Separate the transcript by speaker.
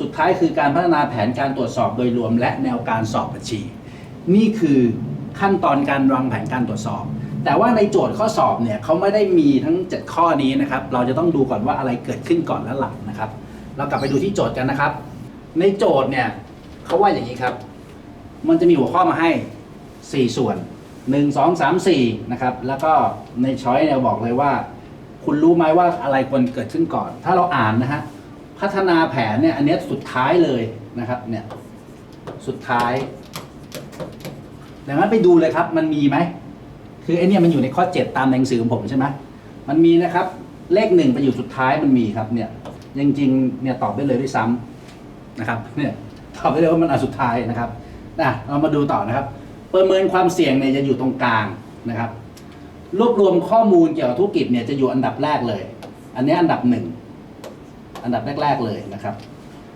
Speaker 1: สุดท้ายคือการพัฒนาแผนการตรวจสอบโดยรวม และแนวการสอบบัญชี นี่คือขั้นตอนการวางแผนการตรวจสอบ แต่ว่าในโจทย์ข้อสอบเนี่ยเขาไม่ได้มีทั้ง 7 ข้อนี้นะครับ เราจะต้องดูก่อนว่าอะไรเกิดขึ้นก่อนและหลังนะครับ เรากลับไปดูที่โจทย์กันนะครับ ในโจทย์เนี่ยเขาว่าอย่างนี้ครับ มันจะมีหัวข้อมาให้ 4 ส่วน 1 2 3 4นะครับ แล้วก็ในช้อยเนี่ยบอกเลยว่า คุณรู้ไหมว่าอะไรควรเกิดขึ้นก่อน ถ้าเราอ่านนะฮะ พัฒนาแผนเนี่ยอันนี้สุดท้ายเลยนะครับเนี่ยสุดท้ายดังนั้นไปดูเลยครับ มันมีไหมคือไอเนี่ยมันอยู่ในข้อ 7 ตามหนังสือของผมใช่ไหมมันมีนะครับ เลขหนึ่งไปอยู่สุดท้ายมันมีครับเนี่ยจริงๆเนี่ยตอบได้เลยด้วยซ้ำนะครับเนี่ยตอบได้เลยว่ามันอันสุดท้ายนะครับนะเรามาดูต่อนะครับ ประเมินความเสี่ยงเนี่ยจะอยู่ตรงกลางนะครับ รวบรวมข้อมูลเกี่ยวกับธุรกิจเนี่ยจะอยู่อันดับแรกเลย อันนี้อันดับหนึ่ง อันดับแรก ๆ เลยนะครับ